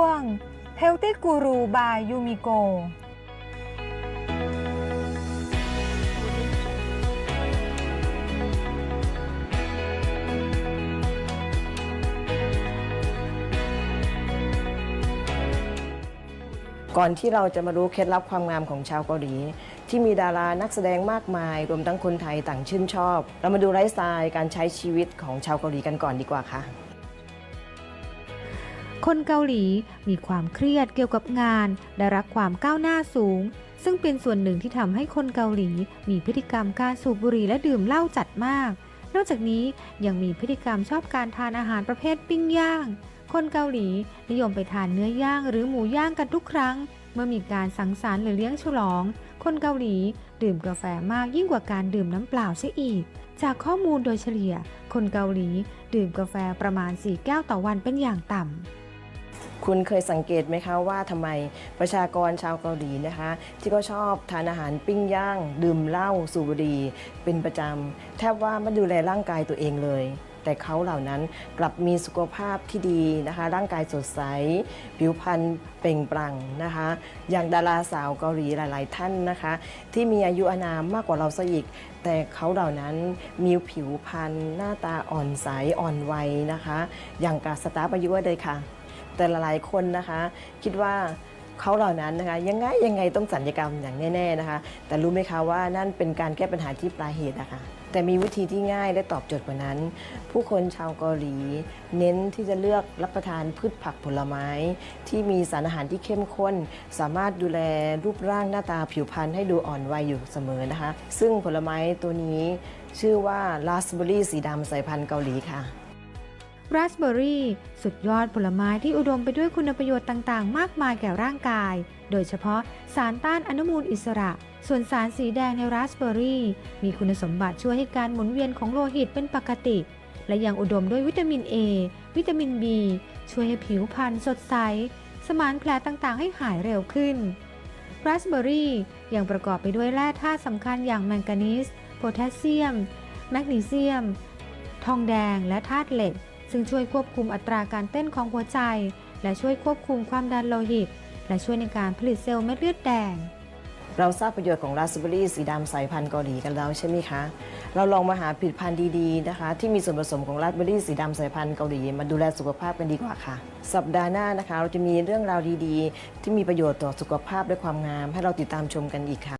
วง Healthy Guru by Yumiko ก่อนที่เราจะมารู้เคล็ดลับความงามของชาวเกาหลี ที่มีดารานักแสดงมากมาย รวมทั้งคนไทยต่างชื่นชอบ เรามาดูไลฟ์สไตล์การใช้ชีวิตของชาวเกาหลีกันก่อนดีกว่าค่ะ คนเกาหลีมีความเครียดเกี่ยวกับงาน และรักความก้าวหน้าสูง ซึ่งเป็นส่วนหนึ่งที่ทำให้คนเกาหลี มีพฤติกรรมการสูบบุหรี่และดื่มเหล้าจัดมาก นอกจากนี้ยังมีพฤติกรรมชอบการทานอาหารประเภทปิ้งย่าง คนเกาหลีนิยมไปทานเนื้อย่างหรือหมูย่างกันทุกครั้ง เมื่อมีการสังสรรค์หรือเลี้ยงฉลอง คนเกาหลีดื่มกาแฟมากยิ่งกว่าการดื่มน้ำเปล่าเสียอีก จากข้อมูลโดยเฉลี่ย คนเกาหลีดื่มกาแฟประมาณ 4 แก้วต่อวันเป็นอย่างต่ำ คุณเคยสังเกตไหมคะว่าทำไมประชากรชาวเกาหลีนะคะ ที่ก็ชอบทานอาหารปิ้งย่าง ดื่มเหล้าสูบบุหรี่เป็นประจำแทบว่าไม่ดูแลร่างกายตัวเองเลย แต่เขาเหล่านั้นกลับมีสุขภาพที่ดีนะคะ ร่างกายสดใส ผิวพรรณเปล่งปลั่งนะคะ อย่างดาราสาวเกาหลีหลาย ๆ ท่านนะคะ ที่มีอายุอานามมากกว่าเราซะอีกแต่เขาเหล่านั้นมีผิวพรรณหน้าตาอ่อนใสอ่อนวัยนะคะ อย่างกับสตาร์ฟอายุเลยค่ะ แต่หลายๆคนนะคะ คิดว่าเขาเหล่านั้นนะคะ ยังไงยังไงต้องสัญญกรรมอย่างแน่ ๆนะคะ แต่รู้ไหมคะว่านั่นเป็นการแก้ปัญหาที่ปลายเหตุนะคะแต่มีวิธีที่ง่ายและตอบโจทย์กว่านั้น ผู้คนชาวเกาหลี เน้นที่จะเลือกรับประทานพืชผักผลไม้ ที่มีสารอาหารที่เข้มข้น สามารถดูแลรูปร่างหน้าตาผิวพรรณให้ดูอ่อนวัยอยู่เสมอนะคะ ซึ่งผลไม้ตัวนี้ชื่อว่าราสเบอร์รี่สีดำสายพันธุ์เกาหลีค่ะ ราสเบอร์รี่ สุดยอดผลไม้ที่อุดมไปด้วยคุณประโยชน์ต่างๆ มากมายแก่ร่างกาย โดยเฉพาะสารต้านอนุมูลอิสระ ส่วนสารสีแดงในราสเบอร์รี่ มีคุณสมบัติช่วยให้การหมุนเวียนของโลหิตเป็นปกติ และยังอุดมด้วยวิตามิน A วิตามิน B ช่วยให้ผิวพรรณสดใส สมานแผลต่างๆ ให้หายเร็วขึ้นราสเบอร์รี่ยังประกอบไปด้วยแร่ธาตุสำคัญอย่างแมงกานีสโพแทสเซียม แมกนีเซียม ทองแดงและธาตุเหล็ก ซึ่งช่วยควบคุมอัตราการเต้นของหัวใจ และช่วยควบคุมความดันโลหิต และช่วยในการผลิตเซลล์เม็ดเลือดแดง เราทราบประโยชน์ของราสเบอร์รี่สีดำสายพันธุ์เกาหลีกันแล้วใช่ไหมคะ เราลองมาหาผลิตภัณฑ์ดีๆนะคะ ที่มีส่วนผสมของราสเบอร์รี่สีดำสายพันธุ์เกาหลีมาดูแลสุขภาพกันดีกว่าค่ะ สัปดาห์หน้านะคะ เราจะมีเรื่องราวดีๆ ที่มีประโยชน์ต่อสุขภาพและความงาม ให้เราติดตามชมกันอีกค่ะ